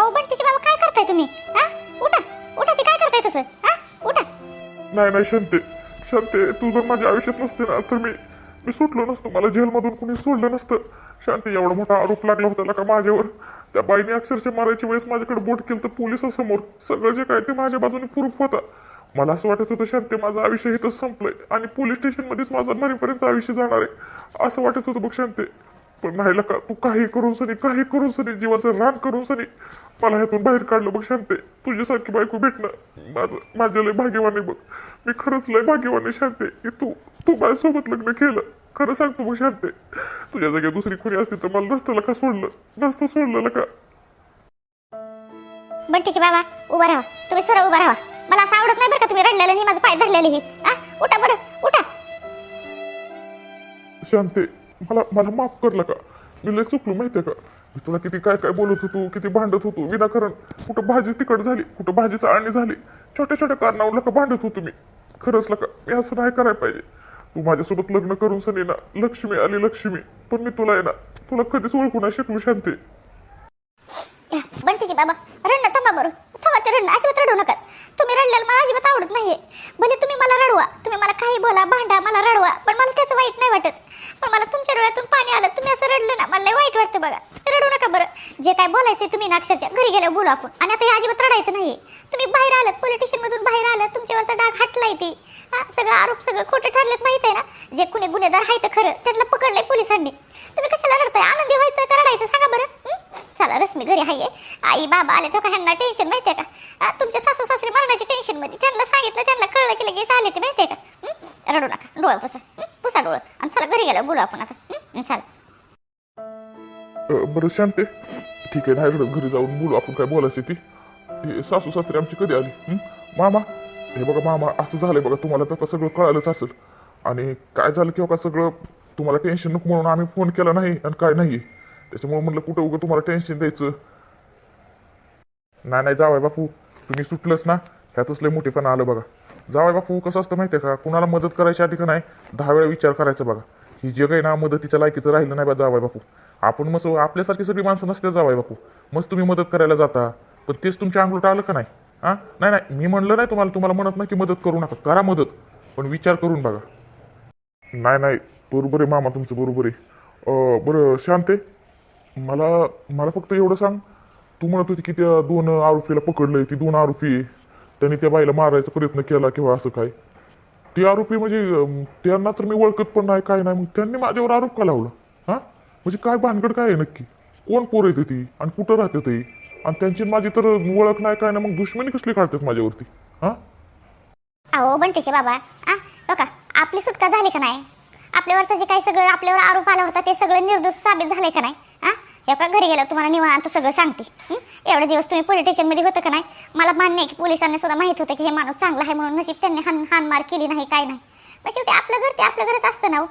अहो बंटीचे बाबा काय करताय तुम्ही? हा? उठा उठा ते काय करताय तसं? हा? उठा. नाही नाही शांते. शांते तू जर माझ्या आयुष्यात नसते ना तर मी मी सुटलो नसतो. मला जेलमधून कुणी सोडलं नसतं. शांती एवढा मोठा आरोप लागला होता का माझ्यावर? त्या बाईने अक्षरशः मारायच्या वेळेस माझ्याकडे बोट केलं तर पोलिसासमोर. सगळं जे काय ते माझ्या बाजूने प्रूफ होता. मला असं वाटत होतं शांती माझं आयुष्य इथंच संपलंय आणि पोलीस स्टेशनमध्येच माझं मरेपर्यंत आयुष्य जाणार आहे. असं वाटत होतं बघ शांते. पण नाही का तू काही करून सनी काही करून सनी जीवाचं रान करून सनी मला ह्यातून बाहेर काढलं बघ शांते. तुझ्यासारखी बायको भेटणं माझं माझं लय भाग्यवान आहे बघ. मी खरंच लय भाग्यवान आहे शांते. की तू तू माझ्यासोबत लग्न केलं. खरं सांगतो बघ शांते. तुझ्या जागी दुसरी कोणी असती तर मला नसतं का सोडलं. नसतं सोडलं का बंटीचे बाबा उभा राहा. तुम्ही सरळ उभा राहा. मला असं आवडत नाही बरं का तुम्ही रडलेलं नाही माझं पाय धरलेलं हा. उठा बरं उठा. शांते मला मला माफ करलं का? मी लय चुकलो माहितीये का? मी तुला किती काय काय बोलत होतो किती भांडत होतो विनाकारण. कुठं भाजी तिकट झाली कुठं भाजी चाळणी झाली छोट्या छोट्या कारणावर लका भांडत होतो मी. खरंच का मी असं नाही करायला पाहिजे. तू माझ्यासोबत लग्न करून सनी ना लक्ष्मी आली लक्ष्मी. पण मी तुला आहे ना तुला कधीच ओळखू नाही शकलो शांती. बाबा. थांबा बरं. थांबा ते रडणं अजिबात रडू नकाच तुम्ही रडल्याला मला अजिबात आवडत नाहीये. भले तुम्ही मला रडवा तुम्ही मला काही बोला भांडा मला रडवा पण मला त्याचं वाईट नाही वाटत. पण मला तुमच्या डोळ्यातून पाणी आलं तुम्ही असं रडलं ना मला वाईट वाटतं बघा. रडू नका बरं. जे काय बोलायचं तुम्ही ना अक्षरशः घरी गेल्यावर बोलू आपण. आणि आता हे अजिबात रडायचं नाहीये. तुम्ही बाहेर आलात पोलीस मधून बाहेर आलात तुमच्यावरचा डाग हटलाय ते. सगळं आरोप सगळं खोटं ठरलेत माहीत आहे ना? जे कुणी गुन्हेगार आहे तर खरं त्यांना पकडलंय पोलिसांनी. तुम्ही कशाला रडताय? आनंदी व्हायचं का रडायचं? सांगा बरं. चला रश्मी घरी आहे आई बाबा आले तर ह्यांना टेन्शन माहितीये का? तुमच्या सासू सासरे मरणाची टेन्शनमध्ये. त्यांना सांगितलं त्यांना कळलं की लगेच आले ते माहितीये का? रडू नका. डोळं पुसा. पुसा डोळं. आणि चला घरी गेला बोलू आपण आता. चला. बरं शांते. ठीक आहे नाही रडत घरी जाऊन बोलू आपण काय बोलायची ती. सासू सासरे आमची कधी आली? मामा? हे बघा मामा असं झालंय बघा. तुम्हाला तर सगळं कळालंच असेल. आणि काय झालं किंवा का सगळं तुम्हाला टेन्शन नको म्हणून आम्ही फोन केला नाही आणि काय नाही त्याच्यामुळे म्हणलं कुठं उगं तुम्हाला टेन्शन द्यायचं. नाही नाही जावाय बापू तुम्ही सुटलंच ना. ह्यातच लय मोठेपणा आलं बघा. जावाय बापू कसं असतं माहितीये का? कुणाला मदत करायच्या आधी का नाही दहा वेळा विचार करायचा बघा. ही जग आहे ना मदतीच्या लायकीचं राहिलं नाही बा जावाय बापू. आपण मस्त आपल्यासारखी सगळी माणसं नसते जावाय बापू. मस्त तुम्ही मदत करायला जाता. पण तेच तुमच्या अंगलोट आलं का नाही? हा? नाही नाही मी म्हणलं नाही तुम्हाला तुम्हाला म्हणत नाही की मदत करू नका. करा मदत पण विचार करून बघा. नाही नाही बरोबर आहे मामा तुमचं बरोबर आहे. बरं शांत आहे? मला मला फक्त एवढं सांग. तू म्हणत होती की त्या दोन आरोपीला पकडलंय ती दोन आरोपी त्यांनी त्या बाईला मारायचा प्रयत्न केला किंवा असं काय. ते आरोपी म्हणजे त्यांना तर मी ओळखत पण नाही काय नाही. मग त्यांनी माझ्यावर आरोप का लावला? हा? म्हणजे काय भानगड काय आहे नक्की? कोण पोर येते ती? आणि कुठं राहते ती? आणि त्यांची माझी तर ओळख नाही काय नाही. मग दुश्मनी कसली काढतात माझ्यावरती? हा? अहो बंटीचे बाबा. आ हो बघा आपली सुटका झाली का नाही? आपल्यावरचं जे काही सगळं आपल्यावर आरोप आला होता ते सगळं निर्दोष साबित झाले का नाही? एका घरी गेलं तुम्हाला निवांत सगळं सांगते. एवढे दिवस तुम्ही पोलीस स्टेशनमध्ये होतं का नाही? मला मान्य आहे की पोलिसांना सुद्धा माहीत होतं की हे माणूस चांगला आहे म्हणून नशीब त्यांनी हान हानमार केली नाही काय नाही. मग शेवटी आपलं घर ते आपलं घरच असतं ना हो.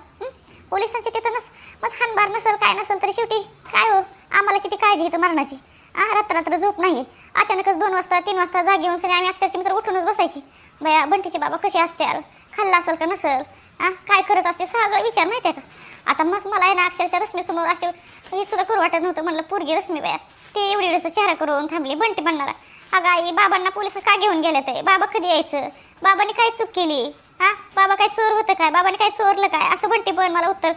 पोलिसांचे तिथं नस मग हानमार नसेल काय नसेल तरी शेवटी काय हो? आम्हाला किती काळजी येतं मरणाची? हा रात्र रात्र झोप नाही अचानकच दोन वाजता तीन वाजता जागी येऊन सगळे आम्ही अक्षरशः मित्र उठूनच बसायची. बया बंटीचे बाबा कसे असतील खाल्ला असेल का नसेल? हा काय करत असते? सगळं विचार माहिती आहे का? आता मस्त मला आहे ना अक्षरशः रश्मी समोर असे हे सुद्धा करू वाटत नव्हतं. म्हणलं पोरगी रश्मी बया ते एवढी एवढीचं चेहरा करून थांबली बंटी बनणारा. अगं आई बाबांना पोलीस का घेऊन गेले ते? बाबा कधी यायचं? बाबांनी काय चूक केली? हा? बाबा काय चोर होतं काय? बाबाने काय चोरलं काय? असं बंटी पण मला उत्तर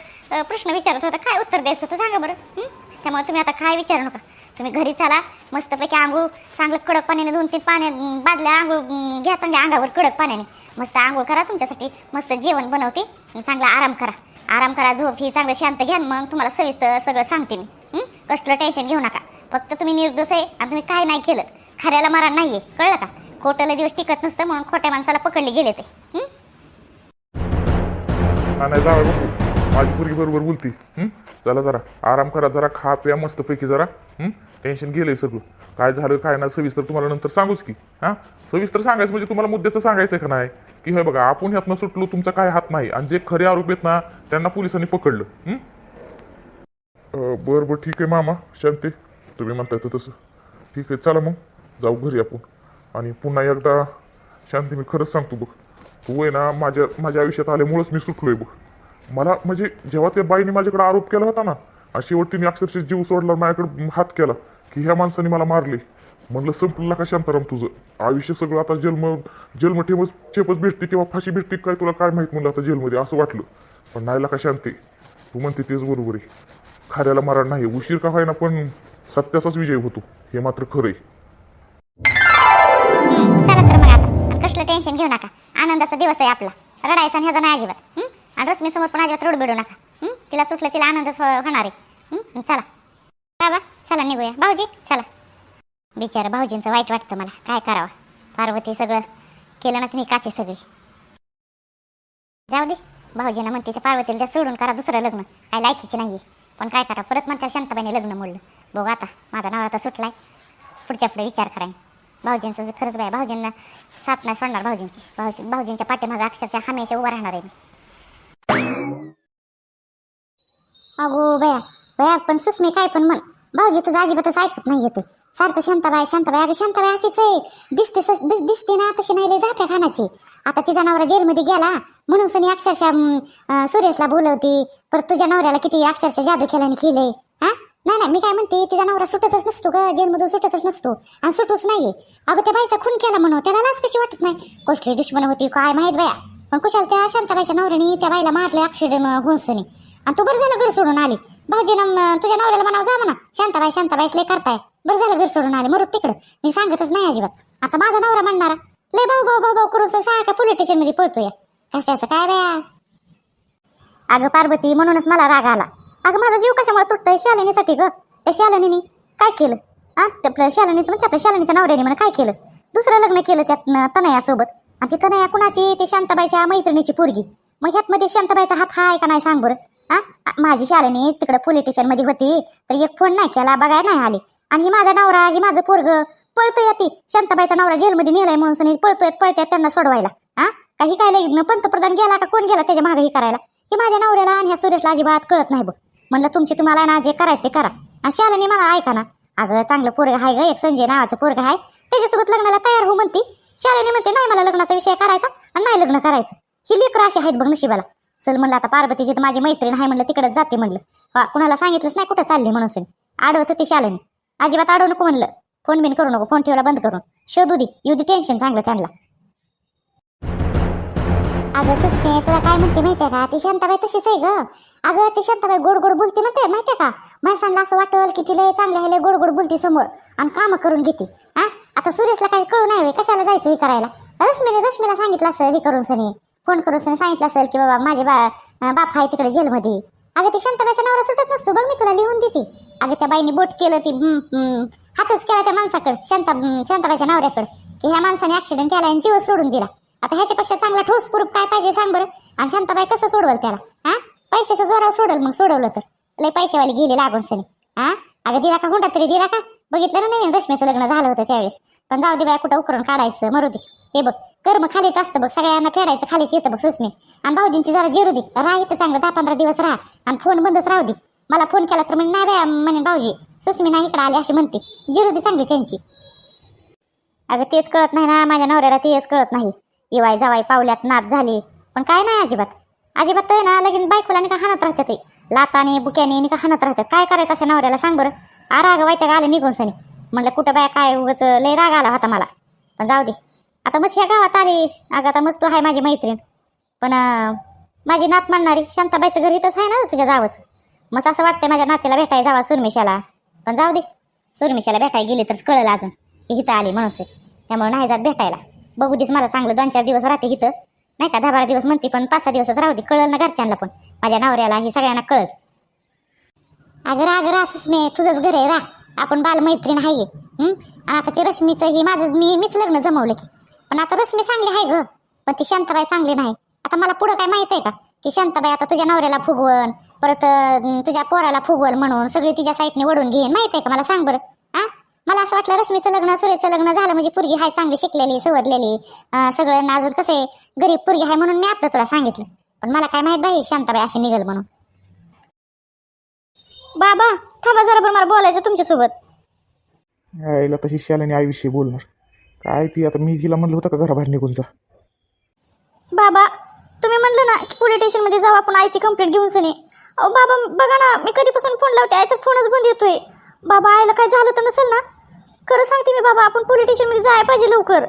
प्रश्न विचारत होता. काय उत्तर द्यायचं होतं? सांगा बरं. त्यामुळे तुम्ही आता काय विचारू नका. तुम्ही घरी चला मस्तपैकी आंघोळ चांगलं कडक पाण्याने दोन तीन पाण्या बादल्या आंघोळ घ्या चांगल्या अंगावर कडक पाण्याने. मस्त आंघोळ करा तुमच्यासाठी मस्त जेवण बनवते. आणि चांगला आराम करा. आराम करा झोप ही चांगलं शांत घ्या मग तुम्हाला सविस्तर सगळं सांगते मी. कसलं टेन्शन घेऊ नका. फक्त तुम्ही निर्दोष आहे आणि तुम्ही काय नाही केलं. खऱ्याला मारा नाहीये. कळलं का? खोटं दिवस टिकत नसतं म्हणून खोट्या माणसाला पकडले गेले ते. हं? जावं माझी पोरगी बरोबर बोलती. हं? चला जरा आराम करा जरा खा प्या मस्तपैकी जरा. हं? टेन्शन गेलंय सगळं. काय झालं काय ना सविस्तर तुम्हाला नंतर सांगूच की. हा? सविस्तर सांगायचं म्हणजे तुम्हाला मुद्द्याचं सांगायचं का नाही? की हे बघा आपण ह्यातनं सुटलो तुमचा काय हात नाही. आणि जे खरे आरोप आहेत ना त्यांना पोलिसांनी पकडलं. हं? अं, बरं बरं ठीक आहे मामा. शांती. तुम्ही म्हणताय तर तसं. ठीक आहे चला मग. जाऊ घरी आपण. आणि पुन्हा एकदा शांती मी खरंच सांगतो बघ. तू आहे ना माझ्या माझ्या आयुष्यात आल्यामुळंच मी सुटलोय बघ. मला म्हणजे जेव्हा त्या बाईने माझ्याकडे आरोप केला होता ना अशी शेवट मी अक्षरशः जीव सोडला माझ्याकडे हात केला की ह्या माणसाने मला मारले. म्हणलं संपलं का शांताराम तुझं? आयुष्य सगळं आता जन्म जन्म ठेपच चेपच भेटते किंवा फाशी भेटते काय तुला काय माहीत म्हणलं आता जेलमध्ये असं वाटलं. पण नाही का शांती? तू म्हणते तेच बरोबर आहे. खाऱ्याला मरण नाही उशीर का होईना पण सत्याचाच विजय होतो हे मात्र खरं आहे. कसलं टेन्शन घेऊ नका. आनंदाचा दिवस आहे आपला. रडायचा ह्याचा नाही अजिबात. हं? मी समोर पण अजिबात रड बिडू नका तिला सुटलं तिला आनंदच होणार आहे. चला. बाबा चला निघूया. भाऊजी चला. बिचारा भाऊजींचं वाईट वाटतं मला. काय करावं? पार्वती सगळं केलं नाच तुम्ही काचे सगळी. जाऊ दे. भाऊजींना म्हणते ते पार्वतीला त्या सोडून करा दुसरं लग्न. काय लायकीचे नाही पण काय करा परत म्हणता शांताबाईने लग्न मोडलं. बघू आता माझा नवरा आता सुटलाय. पुढच्या पुढे विचार कराय भाऊजींचं जर खरंच बाय भाऊजींना साथ नाही सोडणार भाऊजींची. भाऊजी भाऊजींच्या पाठीमागं अक्षरशः हमेशा उभं राहणार आहे मी. अगो बया बया पण सुस्मी काय पण म्हण. भाऊजी तुझं अजिबातच ऐकत नाही येते. सारखं शांताबाई शांताबाई अगं शांताबाई अशीच आहे. दिसते दिस- दिसते ना तशी नाही लय खानाचे. खाण्याची आता तिचा नवरा जेलमध्ये गेला म्हणून सनी अक्षरशः अं, अं, सुरेशला बोलवती परत तुझ्या नवऱ्याला किती अक्षरशः जादू खेळाने केलंय हा? नाही नाही मी काय म्हणते तिचा नवरा सुटतच नसतो ग जेलमधून सुटतच नसतो आणि सुटूच नाहीये. अगं त्या बाईचा खून केला म्हणून त्याला लाच कशी वाटत नाही? कसली दुश्मन होती काय माहीत बाया? पण कुशाल त्या शांताबाईच्या नवऱ्याने त्या बाईला मारले ऍक्सिडेंट होऊन सनी आणि तू बरं झालं घर सोडून आली. भाऊजीनं तुझ्या नवऱ्याला म्हणावं जा म्हणा. शांताबाई शांताबाईस लय करताय. बरं झालं घर सोडून आले. मरू तिकडं. मी सांगतच नाही अजिबात. आता माझा नवरा म्हणणारा लय भाऊ भाऊ भाऊ भाऊ करून सारखा पोलीस स्टेशनमध्ये पळतोय. कशाचं काय बया? अगं पार्वती म्हणूनच मला राग आला. अगं माझा जीव कशामुळे तुटतोय शालिनीसाठी ग? त्या शालिनीने काय केलं? आ त्या आपल्या शालिनीचं म्हणजे आपल्या शालिनीच्या नवऱ्याने म्हणून काय केलं? दुसरं लग्न केलं त्यात तनयासोबत आणि तिथं नाही कुणाची? ती शांताबाईच्या मैत्रिणीची पोरगी. मग ह्यात मध्ये शांताबाईचा हात हाय आहे का नाही सांग बरं? हा? माझी शाळेने तिकडे पोलीस स्टेशनमध्ये होती तर एक फोन नाही केला बघाय नाही आली. आणि ही माझा नवरा ही माझं पोरग पळतोय ती. शांताबाईचा नवरा जेलमध्ये नेलाय म्हणून सनी पळतोय पळत्यात त्यांना सोडवायला. हा? काही काय लग्न पंतप्रधान गेला का कोण गेला त्याच्यामागे हे करायला? की माझ्या नवऱ्याला आणि ह्या सुरेशला अजिबात कळत नाही बघ. म्हणलं तुमची तुम्हाला ना जे करायचं ते करा. आणि शालिनी मला ऐका ना. अगं चांगलं पोरग आहे ग एक संजय नावाचं पोरग आहे. त्याच्यासोबत लग्नाला तयार हो म्हणते. शालिनी म्हणते नाही मला लग्नाचा विषय काढायचा आणि नाही लग्न करायचं. ही लेकरं अशी आहेत बघ नशिबाला. चल म्हणलं आता पार्वतीची तर माझी मैत्रीण आहे म्हणलं तिकडेच जाते म्हणलं. वा कुणाला सांगितलंच नाही कुठं चालले म्हणून आडवत ते शालिनी अजिबात आडव नको म्हणलं. फोन बिन करू नको फोन ठेवला बंद करून. शोधू दे येऊ दे टेन्शन चांगलं त्यांना. अगं सुष्मे तुला काय म्हणते माहितीये का? ती शांताबाई तशीच आहे ग. अगं ती शांताबाई गोड गोड बोलते म्हणते माहितीये का? माणसांना असं वाटल की तिला चांगलं आहे गोड गोड बोलते समोर. आणि कामं करून घेते. हा? आता सुरेशला काही कळू नाही कशाला जायचं हे करायला? रश्मीने रश्मीला सांगितलं असेल हे करून सनी. फोन करून सनी सांगितलं असेल की बाबा माझे बा बाप आहे तिकडे जेलमध्ये. अगं ती शांताबाईचा नवरा सुटत नसतो बघ मी तुला लिहून देते. अगं त्या बाईने बोट केलं ती हातच केला त्या माणसाकडे शांता शांताबाईच्या नवऱ्याकडे की ह्या माणसाने ऍक्सिडेंट केला आणि जीव सोडून दिला. आता ह्याच्यापेक्षा चांगला ठोस प्रूफ काय पाहिजे सांग बरं? आणि शांताबाई कसं सोडवल त्याला? हा? पैशाच्या जोरावर सोडल मग सोडवलं तर. लय पैशावाली गेली लागून सनी. हा? अगं दिला का हुंडा तरी दिला का? बघितलं ना नवीन रश्मीचं लग्न झालं होतं त्यावेळेस. पण जाऊ दे बाया कुठं उकरून काढायचं? मरू दे. हे बघ कर्म खालीच असतं बघ सगळ्यांना फेडायचं खालीच येतं बघ सुस्मी आणि भाऊजींची जरा जिरू दे. राहा इथं चांगलं दहा पंधरा दिवस राहा. आणि फोन बंदच राहू दे. मला फोन केला तर म्हणे नाही बाया म्हणे भाऊजी. सुस्मी नाही इकडे आली अशी म्हणते. जिरू दे चांगली त्यांची. अगं तेच कळत नाही ना माझ्या नवऱ्याला तेच कळत नाही. इवाय जावाय पावल्यात नाच झाली. पण काय नाही अजिबात. अजिबात तर आहे ना लगीन बायकोला नाही का हाणत राहतात ते. लाताने बुक्याने नाही का हाणत राहतात. काय करायचं अशा नवऱ्याला सांग बरं. आ राग वाईट आलं निघून सनी. म्हणलं कुठं बाय काय उगच लय राग आला होता मला. पण जाऊ दे. आता मस्त ह्या गावात आलीस अगं आता मस्त आहे माझी मैत्रीण. पण माझी नात म्हणणारी शांताबाईचं घर इथंच आहे ना तुझ्या जावंच. मग असं वाटतंय माझ्या नातीला भेटायला जावा सुरमेशाला पण जाऊ दे. सुरमेशाला भेटायला गेली तरच कळलं अजून. की इथं आली म्हणून त्यामुळे नाही जात भेटायला. बघू दिस मला चांगलं दोन चार दिवस राहते इथं. नाही का दहा बारा दिवस म्हणते पण पाच सहा दिवसच राहू दे. कळलं ना घरच्यांना पण. माझ्या नवऱ्याला हे सगळ्यांना कळल. अगं रा अगं रा सुस्मे तुझंच घर आहे रा आपण बालमैत्रीण आहे. आता ते रश्मीचं ही माझं मी मीच लग्न जमवलं की पण आता रश्मी चांगली आहे ग पण ती शांताबाई चांगली नाही. आता मला पुढं काय माहीत आहे का? की शांताबाई आता तुझ्या नवऱ्याला फुगवण परत तुझ्या पोराला फुगवल म्हणून सगळी तिच्या साईडने वडून घेईन. माहीत आहे का? मला सांग बरं. हा? मला असं वाटलं रश्मीचं लग्न सुरेचं लग्न झालं म्हणजे पुरगी आहे चांगली शिकलेली सवरलेली सगळ्यांना अजून कसे गरीब पुरगी आहे म्हणून मी आपलं तुला सांगितलं. पण मला काय माहीत बाई शांताबाई अशी निघल म्हणून. बाबा थांबा जरा बरं मला बोलायचं तुमच्यासोबत. यायला तशी शाल्याने आईविषयी बोलणार. काय ती आता मी तिला म्हणलं होतं का घराबाहेर निघून जा. बाबा तुम्ही म्हणलं ना की पोलीस स्टेशनमध्ये जाऊ आपण आईची कंप्लेंट घेऊन सनी. अहो बाबा बघा ना मी कधीपासून फोन लावते आईचा फोनच बंद येतोय. बाबा आईला काय झालं तर नसेल ना? खरं सांगते मी बाबा आपण पोलीस स्टेशनमध्ये जायला पाहिजे लवकर.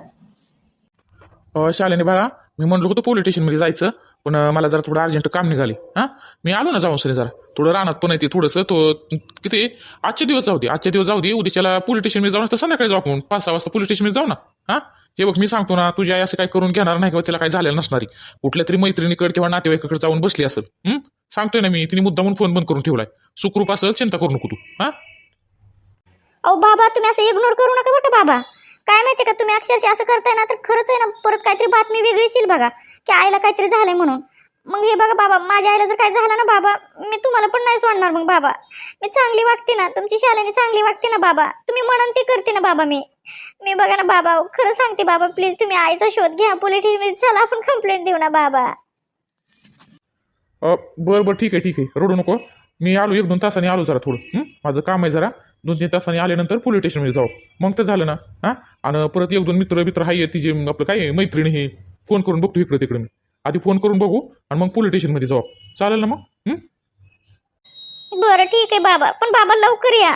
अ, शालेने बाळा मी म्हणलो होतो पोलीस स्टेशनमध्ये जायचं पण मला जरा थोडं अर्जंट काम निघाले. हां? मी आलो ना जाऊन सरी जरा. थोडं रानात पण येते थोडंसं तो किती? आजचे दिवस जाऊ दे आजचे दिवस जाऊ दे उद्याच्याला पोलीस स्टेशनमध्ये जाऊ तर संध्याकाळी जाऊ आपण. पाच सहा वाजता पोलीस स्टेशनमध्ये जाऊ ना. हां? हे बघ मी सांगतो ना तुझ्या असं काय करून घेणार नाही किंवा तिला काय झालेलं नसणारी कुठल्या तरी मैत्रिणीकडे किंवा नातेवाईकाकडे जाऊन बसली असेल सांगतोय ना मी तिने मुद्दामून फोन बंद करून ठेवलाय. सुखरूप असेल चिंता करू नको तू हां? अहो बाबा तुम्ही असं इग्नोर करू नका बरं बाबा. काय माहिती का तुम्ही अक्षरशः असं करताय ना तर खरंच आहे ना परत काहीतरी बातमी वेगळीच येईल बघा की आईला काहीतरी झालंय म्हणून. मग हे बघा बाबा माझ्या आईला जर काय झालं ना बाबा मी तुम्हाला पण नाही सोडणार मग बाबा. मी चांगली वागते ना तुमची शाळेने चांगली वागते ना बाबा. तुम्ही म्हणून ते करते ना बाबा मी. मी बघा ना बाबा खरं सांगते बाबा प्लीज तुम्ही आईचा शोध घ्या पोलीस चला आपण कंप्लेंट देऊ ना बाबा. अ, बरं बरं ठीक आहे ठीक आहे. रडू नको. मी आलो एक दोन तासाने आलो जरा थोडं. हं? माझं काम आहे जरा. दोन तीन तासांनी आल्यानंतर पोलीस स्टेशनमध्ये जाऊ मग तर झालं ना. हां? आणि परत एक दोन मित्र मित्र हाय तिचे आपलं काय आहे, मैत्रिणी हे फोन करून बघतो इकडे तिकडे. मी आधी फोन करून बघू आणि मग पोलीस स्टेशनमध्ये जाऊ चालेल ना मग? हं? बरं ठीक आहे बाबा. पण बाबा लवकर या.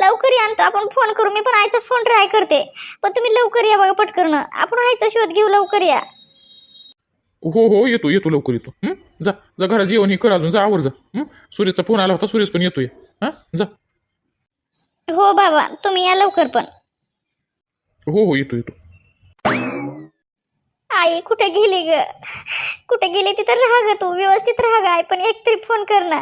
लवकर या आणि तो आपण फोन करू. मी पण आईचा फोन ट्राय करते. पण तुम्ही लवकर या बघा पटकन. आपण आईचा शोध घेऊ लवकर या. हो हो येतो येतो लवकर येतो? जा जा घरा जेवण हे कर अजून. जा आवर जा? सुरेशचा फोन आला होता सुरेश पण येतोय. हां? जा. हो बाबा तुम्ही या लवकर पण. हो हो येतो येतो. आई कुठे गेली ग? कुठे गेली तिथं राहा ग तू व्यवस्थित राहा ग आई पण एक तरी फोन कर ना.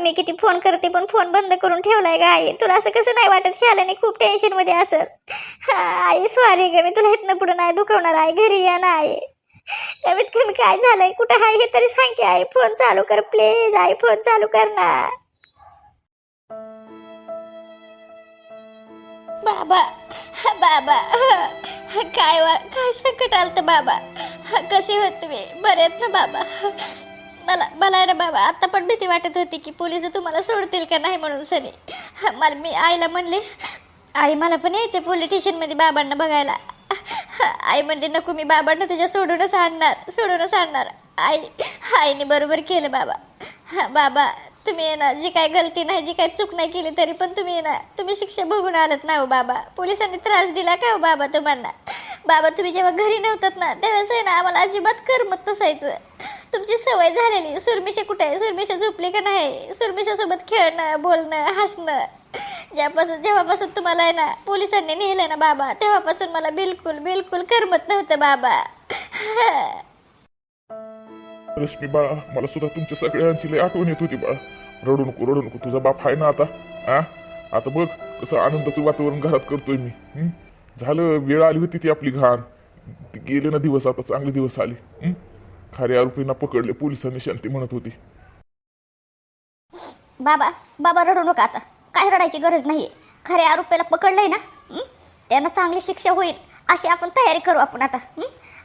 मी किती फोन करते पण फोन बंद करून ठेवलाय ग आई. तुला असं कसं नाही वाटत शाळेने खूप टेन्शनमध्ये असेल? हा, आई सॉरी ग मी तुला इथनं पुढे नाही दुखवणार आई घरी या ना आई. कमीत कमी काय झालंय कुठं आहे हे तरी सांग की आई फोन चालू कर प्लीज आई फोन चालू कर ना. बाबा बाबा काय वा काय संकट आलं तर बाबा? कसे होत तुम्ही? बरे आहेत ना बाबा? मला मला ना बाबा आत्ता पण भीती वाटत होती की पोलीस तुम्हाला सोडतील का नाही म्हणून सनी. मला मी आईला म्हणले आई मला पण यायचं पोलीस स्टेशनमध्ये बाबांना बघायला. आई म्हणली नको मी बाबांना तुझ्या सोडूनच आणणार सोडूनच आणणार. आई आईने बरोबर केलं बाबा. बाबा तुम्ही आहे ना जी काय गलती नाही जी काय चूक नाही केली तरी पण तुम्ही आहे ना तुम्ही शिक्षा भोगून आलात ना हो बाबा. पोलिसांनी त्रास दिला का हो बाबा तुम्हाला? बाबा तुम्ही जेव्हा घरी नव्हतात ना त्यावेळेस आहे ना आम्हाला अजिबात करमत नसायचं. तुमची सवय झालेली सुरमिशा कुठे आहे? सुरमिशा झोपली का नाही? सुरमिशासोबत खेळणं बोलणं हसणं. ज्यापासून जेव्हापासून तुम्हाला आहे ना पोलिसांनी नेलं ना बाबा तेव्हापासून मला बिलकुल बिलकुल करमत नव्हतं बाबा. रश्मी बाळा मला सुद्धा तुमच्या सगळ्यांची लय आठवण येत होती बाळा. रडू नको रडू नको तुझा बाप आहे ना आता. हा आता बघ कसं आनंदाचं वातावरण घरात करतोय मी. झालं वेळ आली होती ती आपली घाण. ती गेले ना दिवस आता चांगले दिवस आले. खाऱ्या आरोपींना पकडले पोलिसांनी शांती म्हणत होती. बाबा बाबा रडू नका आता. काय रडायची गरज नाहीये. खऱ्या आरोपीला पकडलंय ना? त्यांना चांगली शिक्षा होईल अशी आपण तयारी करू आपण आता.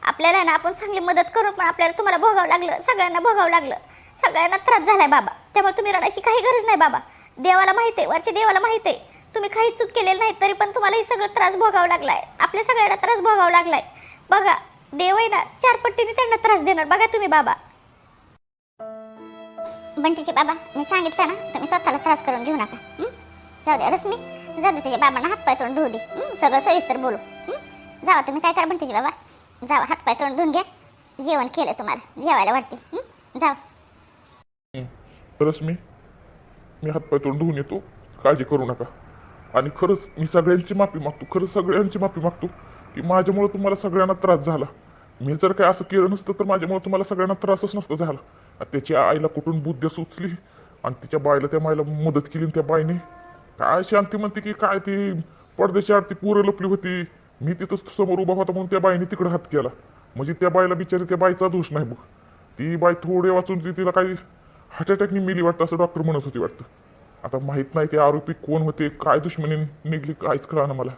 आपल्याला ना आपण चांगली मदत करू पण आपल्याला तुम्हाला भोगावं लागलं सगळ्यांना भोगावं लागलं. सगळ्यांना त्रास झालाय बाबा. त्यामुळे तुम्ही रडायची काही गरज नाही बाबा. देवाला माहिती आहे वरच्या देवाला माहिती आहे. तुम्ही काही चूक केलेली नाही तरी पण तुम्हाला हे सगळं त्रास भोगावं लागलाय. आपल्या सगळ्यांना त्रास भोगावं लागलाय. बघा देव आहे ना चार पट्टीने त्यांना त्रास देणार. बघा तुम्ही बाबा. बंटीचे बाबा मी सांगितलं ना तुम्ही स्वतःला त्रास करून घेऊ नका. जाऊ द्या रश्मी. जाऊ दे तुझ्या बाबांना हातपाय तोंड धुऊ दे. सगळं सविस्तर बोलू. जावा तुम्ही काय करा बंटीचे बाबा? जावा हातपाय तोंड धुवून घ्या. जेवण केलं तुम्हाला जेवायला वाटते जाव. रश्मी मी हातपाय तोंड धुवून येतो. काळजी करू नका. आणि खरंच मी सगळ्यांची माफी मागतो खरंच सगळ्यांची माफी मागतो की माझ्यामुळे तुम्हाला सगळ्यांना त्रास झाला. मी जर काय असं केलं नसतं तर माझ्यामुळे तुम्हाला सगळ्यांना त्रासच नसतं झाला. आणि त्याच्या आईला कुठून बुद्ध सुचली? आणि तिच्या बाईला त्या माईला मदत केली आणि त्या बाईने? काय शांती म्हणते की काय ती? पडद्याची आरती पुरं लपली होती. मी तिथं समोर उभा होता म्हणून त्या बाईने तिकडे हात केला. म्हणजे त्या बाईला बिचारी त्या बाईचा दोष नाही बघ. ती बाई थोडे वाचून ती तिला काही हार्ट अटॅकनी मिली वाटतं असं डॉक्टर म्हणत होती वाटतं. आता माहीत नाही ते आरोपी कोण होते काय दुश्मनी निघली काहीच कळा मला.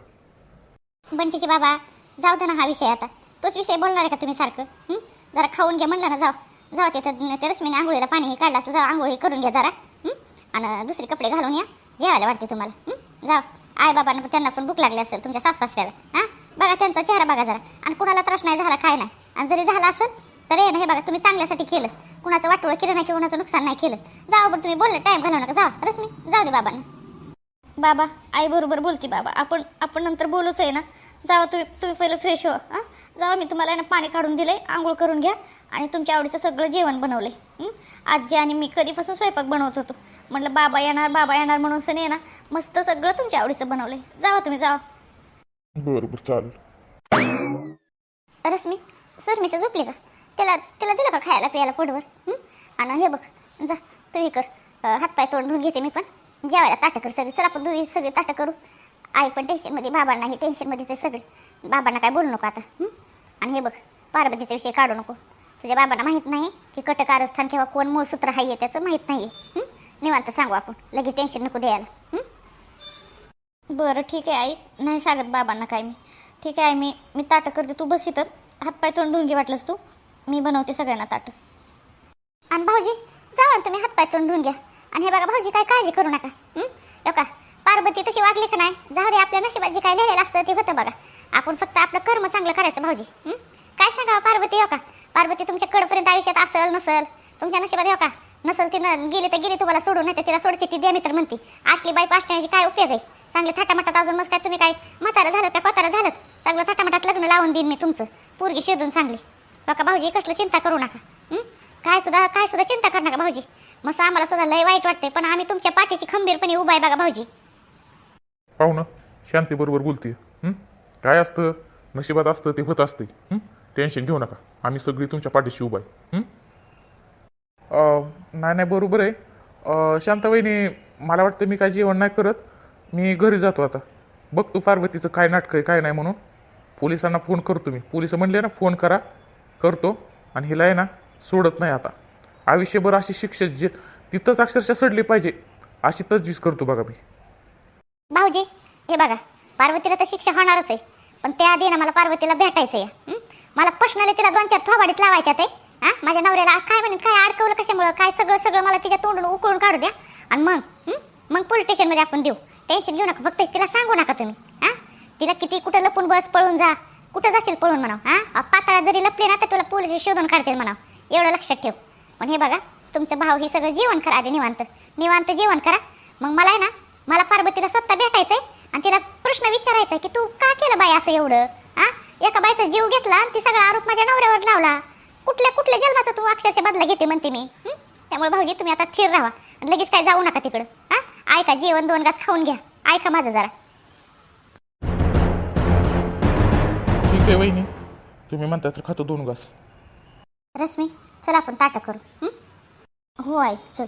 बंटीचे बाबा जाऊ दे ना हा विषय आता. तोच विषय बोलणार आहे का तुम्ही सारखं? हं? जरा खाऊन घ्या म्हणलं ना जाऊ. जाऊ तिथं ते रश्मीने आंघोळीला पाणी हे काढलं असं जाऊ आंघोळी करून घ्या जरा. हं? आणि दुसरे कपडे घालून या. जेवायला वाटते तुम्हाला. हं? जाऊ. आई बाबांना त्यांना पण भूक लागली असेल तुमच्या सासू सासऱ्याला. हां? बघा त्यांचा चेहरा बघा जरा. आणि कुणाला त्रास नाही झाला काय नाही. आणि जरी झाला असेल तर हे ना हे बघा तुम्ही चांगल्यासाठी केलं. कुणाचं वाटोळं केलं नाही की कुणाचं नुकसान नाही केलं. जाऊ बरं तुम्ही बोलले टाईम घालवू नका. जा रश्मी जाऊ दे बाबांना. बाबा आई बरोबर बोलते बाबा. आपण आपण नंतर बोलूच आहे ना. जावा तुम्ही तुम्ही पहिलं फ्रेश हो हां? जावा मी तुम्हाला ना पाणी काढून दिलंय आंघोळ करून घ्या. आणि तुमच्या आवडीचं सगळं जेवण बनवलंय आहे आजी आणि मी कधीपासून स्वयंपाक बनवत होतो. म्हटलं बाबा येणार बाबा येणार म्हणून सण आहे ना. मस्त सगळं तुमच्या आवडीचं बनवलंय. जावा तुम्ही जावा. बरं बरं चालेल. रश्मी सुरमीचं झोपली का? त्याला त्याला दिलं का खायला प्यायला पोटभर हं? आणि हे बघ. जा तू हे कर. अं, हातपाय तोंड धुवून घेते मी पण. जेवायला ताटं कर सगळी. चला आपण दोघी सगळी ताटं करू. आई पण टेन्शनमध्ये बाबांनाही टेन्शनमध्येच आहे सगळे. बाबांना काय बोलू नको आता हं? आणि हे बघ पार्वतीचा विषय काढू नको. तुझ्या बाबांना माहीत नाही की कट कारस्थान किंवा कोण मूळ सूत्र आहे त्याचं माहीत नाही निवांत सांगू आपण. लगेच टेन्शन नको द्यायला हं? बरं ठीक आहे आई. नाही सांगत बाबांना काय मी. ठीक आहे आई मी मी ताटं करते. तू बस इथं. हातपाय तोंड धुवून घे वाटलंस तू. मी बनवते सगळ्यांना ताटं. आणि भाऊजी जावा ना तुम्ही हातपाय तोंड धुवून घ्या. आणि हे बघा भाऊजी काय काळजी करू नका. का पार्वती तशी वागली का नाही? जाऊ दे आपल्या नशिबात जे काय लिहिलेलं असतं ते होतं बघा. आपण फक्त आपलं कर्म चांगलं करायचं भाऊजी. काय सांगावं पार्वती हो का? पार्वती तुमच्या कडपर्यंत आयुष्यात असेल नसल तुमच्या नशिबात हो का? नसल ती न गेली तर गेली तुम्हाला सोडून नाही तर तिला सोडची ती द्या मी तर म्हणते. असली बाईक असण्याची काय उपयोग आहे? चांगले थाटामाटात अजून मग काय तुम्ही काय म्हातारं झालं का कोतारं झालं? चांगलं थाटामाटात लग्न लावून देईन मी तुमचं. पोरगी शोधून सांगली. बघा भाऊजी कसलं चिंता करू नका. काय सुद्धा काय सुद्धा चिंता करू नका भाऊजी. मस्त आम्हाला सुद्धा लय वाईट वाटते पण आम्ही तुमच्या पाठीशी खंबीरपणे उभा आहे बघा भाऊजी. पाहू ना शांती बरोबर बोलते काय असतं? नशिबात असतं ते होत असते. टेन्शन घेऊ नका. आम्ही सगळी तुमच्या पाठीशी उभा आहे. नाही नाही बरोबर आहे. शांताबाईने मला वाटतं मी काय जेवण नाही करत. मी घरी जातो आता. बघ तू पार्वतीचं काय नाटकं आहे काय नाही म्हणून. पोलिसांना फोन करतो मी. पोलीस म्हणले ना फोन करा. करतो. आणि हिला आहे ना सोडत नाही आता. आयुष्यभर अशी शिक्षा जे तिथंच अक्षरशः सडली पाहिजे. अशी तजवीज करतो बघा मी. भाऊजी हे बघा. पार्वतीला तर शिक्षा होणारच आहे. पण त्याआधी ना मला पार्वतीला भेटायचं आहे. मला पर्सनली तिला दोन चार थोबाडीत लावायच्या आहे. हां? माझ्या नवऱ्याला काय म्हणे काय अडकवलं कशामुळं? काय सगळं सगळं मला तिच्या तोंडून उकळून काढू द्या. आणि मग मग पोलीस स्टेशनमध्ये आपण देऊ. टेन्शन घेऊ नका. फक्त तिला सांगू नका तुम्ही. हां? तिला किती कुठं लपून बस पळून जा. कुठं जाशील पळून म्हणा हां? पाताळा जरी लपले ना तर तुला पोलीस शोधून काढतील म्हणा एवढं लक्षात ठेव. पण हे बघा तुमचं भाऊ हे सगळं जेवण करा आधी निवांत. निवांत जेवण करा. मग मला आहे ना मला पार्वतीला स्वतः भेटायचंय आणि तिला प्रश्न विचारायचा की तू का केलं बाई असं एवढं? हा? एका बाईचा जीव घेतला आणि ती सगळा आरोप माझ्या नवऱ्यावर लावला. कुठल्या कुठल्या जन्माचा तू अक्षरशः बदला घेते म्हणते मी त्यामुळे भाऊजी तुम्ही आता स्थिर राहा. लगेच काय जाऊ नका तिकडं हा? ऐका जेवण दोन घास खाऊन घ्या. ऐका माझं जरा. ठीक आहे वहिनी. तुम्ही म्हणता तर खातो दोन घास. रश्मी चल आपण ताटं करू. हं? हो आई चल.